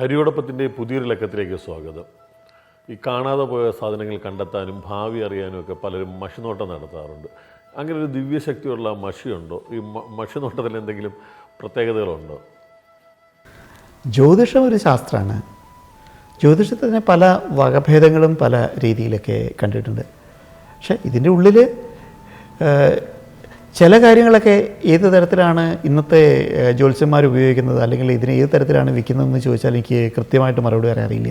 ഹരിയോടൊപ്പത്തിന്റെ പുതിയൊരു ലക്കത്തിലേക്ക് സ്വാഗതം. ഈ കാണാതെ പോയ സാധനങ്ങൾ കണ്ടെത്താനും ഭാവി അറിയാനും ഒക്കെ പലരും മഷിനോട്ടം നടത്താറുണ്ട്. അങ്ങനെ ഒരു ദിവ്യശക്തിയുള്ള മഷിയുണ്ടോ? ഈ മഷിനോട്ടത്തിൽ എന്തെങ്കിലും പ്രത്യേകതകളുണ്ടോ? ജ്യോതിഷം ഒരു ശാസ്ത്രമാണ്. ജ്യോതിഷത്തിന് പല വകഭേദങ്ങളും പല രീതിയിലൊക്കെ കണ്ടിട്ടുണ്ട്. പക്ഷേ ഇതിന്റെ ഉള്ളിൽ ചില കാര്യങ്ങളൊക്കെ ഏത് തരത്തിലാണ് ഇന്നത്തെ ജ്യോത്സ്യന്മാർ ഉപയോഗിക്കുന്നത്? അല്ലെങ്കിൽ ഇതിനെ ഏത് തരത്തിലാണ് വിൽക്കുന്നതെന്ന് ചോദിച്ചാൽ എനിക്ക് കൃത്യമായിട്ട് മറുപടി പറയാൻ അറിയില്ല.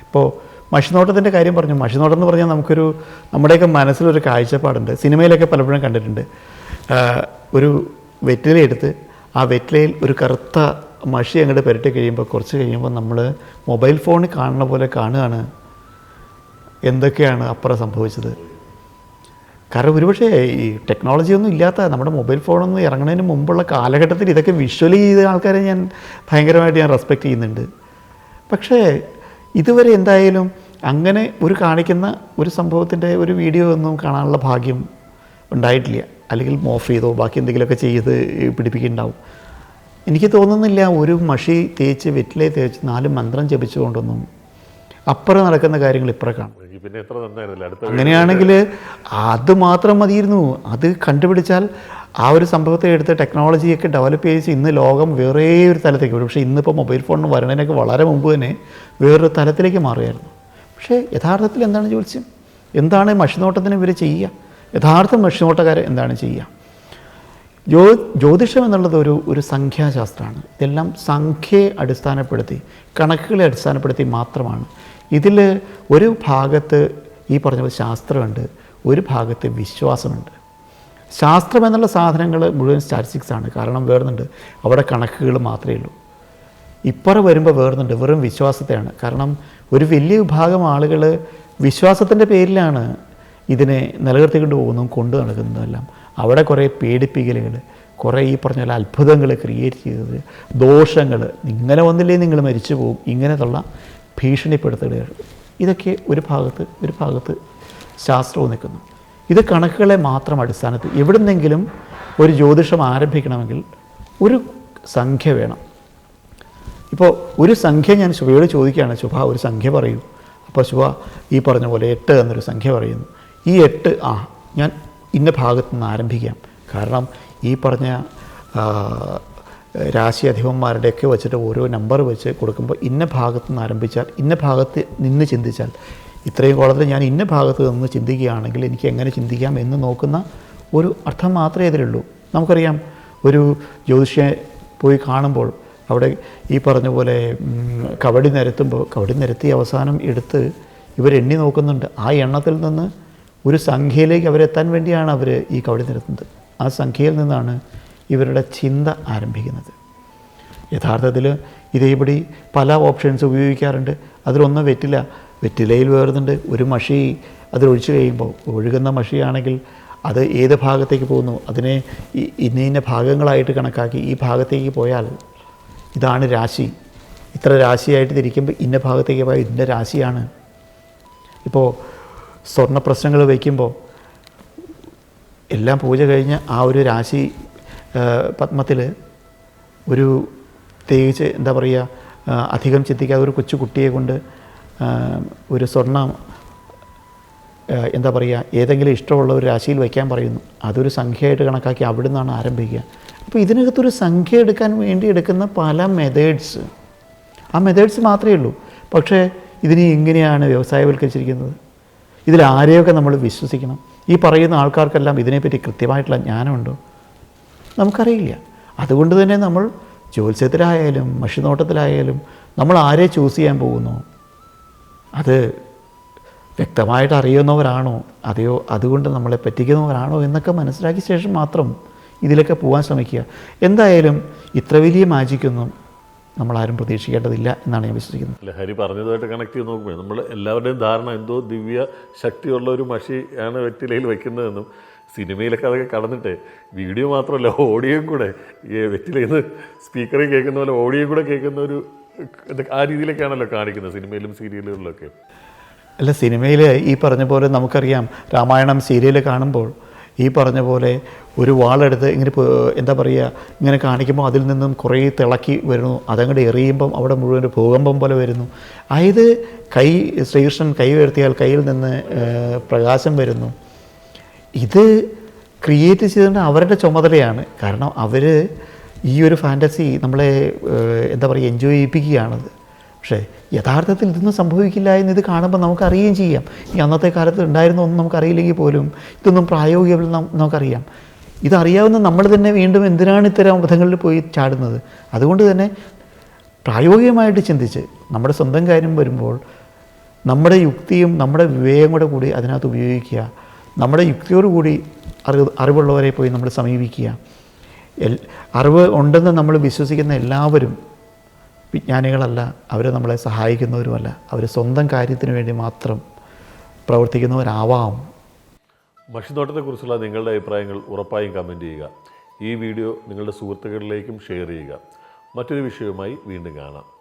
ഇപ്പോൾ മഷിനോട്ടത്തിന്റെ കാര്യം പറഞ്ഞു. മഷിനോട്ടം എന്ന് പറഞ്ഞാൽ നമുക്കൊരു നമ്മുടെയൊക്കെ മനസ്സിലൊരു കാഴ്ചപ്പാടുണ്ട്. സിനിമയിലൊക്കെ പലപ്പോഴും കണ്ടിട്ടുണ്ട്. ഒരു വെറ്റില എടുത്ത് ആ വെറ്റിലയിൽ ഒരു കറുത്ത മഷി അങ്ങോട്ട് പുരട്ടി കഴിയുമ്പോൾ കുറച്ച് കഴിയുമ്പോൾ നമ്മൾ മൊബൈൽ ഫോണിൽ കാണുന്ന പോലെ കാണുകയാണ്. എന്തൊക്കെയാണ് അപ്പുറം സംഭവിച്ചത്? കാരണം ഒരുപക്ഷെ ഈ ടെക്നോളജി ഒന്നും ഇല്ലാത്ത നമ്മുടെ മൊബൈൽ ഫോണൊന്നും ഇറങ്ങുന്നതിന് മുമ്പുള്ള കാലഘട്ടത്തിൽ ഇതൊക്കെ വിഷ്വലി ചെയ്ത ആൾക്കാരെ ഞാൻ ഭയങ്കരമായിട്ട് ഞാൻ റെസ്പെക്റ്റ് ചെയ്യുന്നുണ്ട്. പക്ഷേ ഇതുവരെ എന്തായാലും അങ്ങനെ ഒരു കാണിക്കുന്ന ഒരു സംഭവത്തിന്റെ ഒരു വീഡിയോ ഒന്നും കാണാനുള്ള ഭാഗ്യം ഉണ്ടായിട്ടില്ല. അല്ലെങ്കിൽ മോഫ് ചെയ്തോ ബാക്കി എന്തെങ്കിലുമൊക്കെ ചെയ്ത് പിടിപ്പിക്കുന്നുണ്ടാവും. എനിക്ക് തോന്നുന്നില്ല ഒരു മഷി തേച്ച് വെറ്റിലെ തേച്ച് നാല് മന്ത്രം ജപിച്ചുകൊണ്ടൊന്നും അപ്പുറം നടക്കുന്ന കാര്യങ്ങൾ ഇപ്പുറം കാണും. അങ്ങനെയാണെങ്കിൽ അത് മാത്രം മതിയിരുന്നു. അത് കണ്ടുപിടിച്ചാൽ ആ ഒരു സംഭവത്തെ എടുത്ത് ടെക്നോളജിയൊക്കെ ഡെവലപ്പ് ചെയ്ത് ഇന്ന് ലോകം വേറെ ഒരു തലത്തേക്ക് വരും. പക്ഷേ ഇന്നിപ്പോൾ മൊബൈൽ ഫോൺ വരുന്നതിനൊക്കെ വളരെ മുമ്പ് തന്നെ വേറൊരു തലത്തിലേക്ക് മാറുകയായിരുന്നു. പക്ഷേ യഥാർത്ഥത്തിൽ എന്താണ് ചോദിച്ചത്? എന്താണ് മഷിനോട്ടത്തിന് ഇവർ ചെയ്യുക? യഥാർത്ഥ മഷിനോട്ടക്കാർ എന്താണ് ചെയ്യുക? ജ്യോ ജ്യോതിഷം എന്നുള്ളത് ഒരു ഒരു സംഖ്യാശാസ്ത്രമാണ്. ഇതെല്ലാം സംഖ്യയെ അടിസ്ഥാനപ്പെടുത്തി കണക്കുകളെ അടിസ്ഥാനപ്പെടുത്തി മാത്രമാണ് ഇതിൽ ഒരു ഭാഗത്ത് ഈ പറഞ്ഞ പോലെ ശാസ്ത്രമുണ്ട് ഒരു ഭാഗത്ത് വിശ്വാസമുണ്ട്. ശാസ്ത്രം എന്നുള്ള സാധനങ്ങൾ മുഴുവൻ സ്റ്റാറ്റിസ്റ്റിക്സ് ആണ് കാരണം വേറുന്നുണ്ട്. അവിടെ കണക്കുകൾ മാത്രമേ ഉള്ളൂ. ഇപ്പറ വരുമ്പോൾ വേറുന്നുണ്ട് വെറും വിശ്വാസത്തെയാണ്. കാരണം ഒരു വലിയ വിഭാഗം ആളുകൾ വിശ്വാസത്തിന്റെ പേരിലാണ് ഇതിനെ നിലനിർത്തിക്കൊണ്ട് പോകുന്നതും കൊണ്ടു നടക്കുന്നതെല്ലാം. അവിടെ കുറേ പേടിപ്പിക്കലുകൾ കുറേ ഈ പറഞ്ഞ പോലെ അത്ഭുതങ്ങൾ ക്രിയേറ്റ് ചെയ്തത് ദോഷങ്ങൾ ഇങ്ങനെ വന്നില്ലേ നിങ്ങൾ മരിച്ചു പോകും ഇങ്ങനെയുള്ള ഭീഷണിപ്പെടുത്തലുകൾ ഇതൊക്കെ ഒരു ഭാഗത്ത് ഒരു ഭാഗത്ത് ശാസ്ത്രവും നിൽക്കുന്നു. ഇത് കണക്കുകളെ മാത്രം അടിസ്ഥാനത്തിൽ എവിടുന്നെങ്കിലും ഒരു ജ്യോതിഷം ആരംഭിക്കണമെങ്കിൽ ഒരു സംഖ്യ വേണം. ഇപ്പോൾ ഒരു സംഖ്യ ഞാൻ ശുഭയോട് ചോദിക്കുകയാണ് ശുഭ ഒരു സംഖ്യ പറയൂ. അപ്പോൾ ശുഭ ഈ പറഞ്ഞ പോലെ എട്ട് എന്നൊരു സംഖ്യ പറയുന്നു. ഈ എട്ട് ആ ഞാൻ ഇന്ന ഭാഗത്ത് നിന്ന് ആരംഭിക്കാം. കാരണം ഈ പറഞ്ഞ രാശി അധിപന്മാരുടെയൊക്കെ വെച്ചിട്ട് ഓരോ നമ്പർ വെച്ച് കൊടുക്കുമ്പോൾ ഇന്ന ഭാഗത്ത് നിന്ന് ആരംഭിച്ചാൽ ഇന്ന ഭാഗത്ത് നിന്ന് ചിന്തിച്ചാൽ. ഇത്രയും കോളത്തിൽ ഞാൻ ഇന്ന ഭാഗത്ത് നിന്ന് ചിന്തിക്കുകയാണെങ്കിൽ എനിക്ക് എങ്ങനെ ചിന്തിക്കാം എന്ന് നോക്കുന്ന ഒരു അർത്ഥം മാത്രമേ ഇതിലുള്ളൂ. നമുക്കറിയാം ഒരു ജ്യോതിഷയെ പോയി കാണുമ്പോൾ അവിടെ ഈ പറഞ്ഞ പോലെ കവടി നിരത്തുമ്പോൾ കബഡി നിരത്തി അവസാനം എടുത്ത് ഇവരെണ്ണി നോക്കുന്നുണ്ട്. ആ എണ്ണത്തിൽ നിന്ന് ഒരു സംഖ്യയിലേക്ക് അവരെത്താൻ വേണ്ടിയാണ് അവർ ഈ കവടി നിരത്തുന്നത്. ആ സംഖ്യയിൽ നിന്നാണ് ഇവരുടെ ചിന്ത ആരംഭിക്കുന്നത്. യഥാർത്ഥത്തിൽ ഇതേപടി പല ഓപ്ഷൻസ് ഉപയോഗിക്കാറുണ്ട്. അതിലൊന്നും വെറ്റില്ല വെറ്റിലയിൽ വേറുന്നുണ്ട്. ഒരു മഷി അതിലൊഴിച്ചു കഴിയുമ്പോൾ ഒഴുകുന്ന മഷിയാണെങ്കിൽ അത് ഏത് ഭാഗത്തേക്ക് പോകുന്നു അതിനെ ഇന്ന ഇന്ന ഭാഗങ്ങളായിട്ട് കണക്കാക്കി ഈ ഭാഗത്തേക്ക് പോയാൽ ഇതാണ് രാശി. ഇത്ര രാശിയായിട്ട് തിരിക്കുമ്പോൾ ഇന്ന ഭാഗത്തേക്ക് പോയാൽ ഇന്ന രാശിയാണ്. ഇപ്പോൾ സ്വർണ പ്രശ്നങ്ങൾ വയ്ക്കുമ്പോൾ എല്ലാം പൂജ കഴിഞ്ഞ് ആ ഒരു രാശി പത്മത്തിൽ ഒരു പ്രത്യേകിച്ച് എന്താ പറയുക അധികം ചിന്തിക്കാതെ ഒരു കൊച്ചു കുട്ടിയെ കൊണ്ട് ഒരു സ്വർണം എന്താ പറയുക ഏതെങ്കിലും ഇഷ്ടമുള്ള ഒരു രാശിയിൽ വയ്ക്കാൻ പറയുന്നു. അതൊരു സംഖ്യയായിട്ട് കണക്കാക്കി അവിടെ നിന്നാണ് ആരംഭിക്കുക. അപ്പോൾ ഇതിനകത്തൊരു സംഖ്യ എടുക്കാൻ വേണ്ടി എടുക്കുന്ന പല മെത്തേഡ്സ് ആ മെത്തേഡ്സ് മാത്രമേ ഉള്ളൂ. പക്ഷേ ഇതിനെ എങ്ങനെയാണ് വ്യവസായവൽക്കരിച്ചിരിക്കുന്നത്. ഇതിൽ ആരെയൊക്കെ നമ്മൾ വിശ്വസിക്കണം? ഈ പറയുന്ന ആൾക്കാർക്കെല്ലാം ഇതിനെപ്പറ്റി കൃത്യമായിട്ടുള്ള ജ്ഞാനമുണ്ടോ? നമുക്കറിയില്ല. അതുകൊണ്ട് തന്നെ നമ്മൾ ജ്യോത്സ്യത്തിലായാലും മഷിനോട്ടത്തിലായാലും നമ്മൾ ആരെ ചൂസ് ചെയ്യാൻ പോകുന്നു? അത് വ്യക്തമായിട്ട് അറിയുന്നവരാണോ? അതെയോ അതുകൊണ്ട് നമ്മളെ പറ്റിക്കുന്നവരാണോ എന്നൊക്കെ മനസ്സിലാക്കിയ ശേഷം മാത്രം ഇതിലൊക്കെ പോകാൻ ശ്രമിക്കുക. എന്തായാലും ഇത്ര വലിയ മാജിക്കൊന്നും ആരും പ്രതീക്ഷിക്കേണ്ടതില്ല എന്നാണ് ഞാൻ വിശ്വസിക്കുന്നത്. അല്ല ഹരി പറഞ്ഞതുമായിട്ട് കണക്ട് ചെയ്ത് നോക്കുമ്പോൾ നമ്മൾ എല്ലാവരുടെയും ധാരണ എന്തോ ദിവ്യ ശക്തിയുള്ള ഒരു മഷിയാണ് വെറ്റിലയിൽ വെക്കുന്നതെന്നും സിനിമയിലൊക്കെ അതൊക്കെ കടന്നിട്ട് വീഡിയോ മാത്രമല്ല ഓഡിയോയും കൂടെ. ഈ വെറ്റിലേന്ന് സ്പീക്കറിൽ കേൾക്കുന്ന പോലെ ഓഡിയോ കൂടെ കേൾക്കുന്ന ഒരു ആ രീതിയിലൊക്കെയാണല്ലോ കാണിക്കുന്നത് സിനിമയിലും സീരിയലുകളിലൊക്കെ. അല്ല സിനിമയിൽ ഈ പറഞ്ഞ പോലെ നമുക്കറിയാം രാമായണം സീരിയൽ കാണുമ്പോൾ ഈ പറഞ്ഞ പോലെ ഒരു വാളെടുത്ത് ഇങ്ങനെ എന്താ പറയുക ഇങ്ങനെ കാണിക്കുമ്പോൾ അതിൽ നിന്നും കുറേ തിളക്കി വരുന്നു. അതങ്ങോട്ട് എറിയുമ്പം അവിടെ മുഴുവൻ ഒരു ഭൂകമ്പം പോലെ വരുന്നു. അതായത് കൈ ശ്രീകൃഷ്ണൻ കൈ ഉയർത്തിയാൽ കയ്യിൽ നിന്ന് പ്രകാശം വരുന്നു. ഇത് ക്രിയേറ്റ് ചെയ്തുകൊണ്ട് അവരുടെ ചുമതലയാണ്. കാരണം അവർ ഈ ഒരു ഫാന്റസി നമ്മളെ എന്താ പറയുക എൻജോയ് ചെയ്യിപ്പിക്കുകയാണത്. പക്ഷേ യഥാർത്ഥത്തിൽ ഇതൊന്നും സംഭവിക്കില്ല എന്ന് ഇത് കാണുമ്പോൾ നമുക്ക് അറിയുകയും ചെയ്യാം. ഈ അന്നത്തെ കാലത്ത് ഉണ്ടായിരുന്ന ഒന്നും നമുക്കറിയില്ലെങ്കിൽ പോലും ഇതൊന്നും പ്രായോഗികമല്ല നമുക്കറിയാം. ഇതറിയാവുന്ന നമ്മൾ തന്നെ വീണ്ടും എന്തിനാണ് ഇത്തരം അബദ്ധങ്ങളിൽ പോയി ചാടുന്നത്? അതുകൊണ്ട് തന്നെ പ്രായോഗികമായിട്ട് ചിന്തിച്ച് നമ്മുടെ സ്വന്തം കാര്യം വരുമ്പോൾ നമ്മുടെ യുക്തിയും നമ്മുടെ വിവേകം കൂടെ കൂടി അതിനകത്ത് ഉപയോഗിക്കുക. നമ്മുടെ യുക്തിയോടുകൂടി അറിവ് അറിവുള്ളവരെ പോയി നമ്മൾ സമീപിക്കുക. എൽ അറിവ് ഉണ്ടെന്ന് നമ്മൾ വിശ്വസിക്കുന്ന എല്ലാവരും വിജ്ഞാനികളല്ല അവർ നമ്മളെ സഹായിക്കുന്നവരുമല്ല. അവർ സ്വന്തം കാര്യത്തിന് വേണ്ടി മാത്രം പ്രവർത്തിക്കുന്നവരാവാം. ഭക്ഷ്യത്തോട്ടത്തെക്കുറിച്ചുള്ള നിങ്ങളുടെ അഭിപ്രായങ്ങൾ ഉറപ്പായും കമന്റ് ചെയ്യുക. ഈ വീഡിയോ നിങ്ങളുടെ സുഹൃത്തുക്കളിലേക്കും ഷെയർ ചെയ്യുക. മറ്റൊരു വിഷയവുമായി വീണ്ടും കാണാം.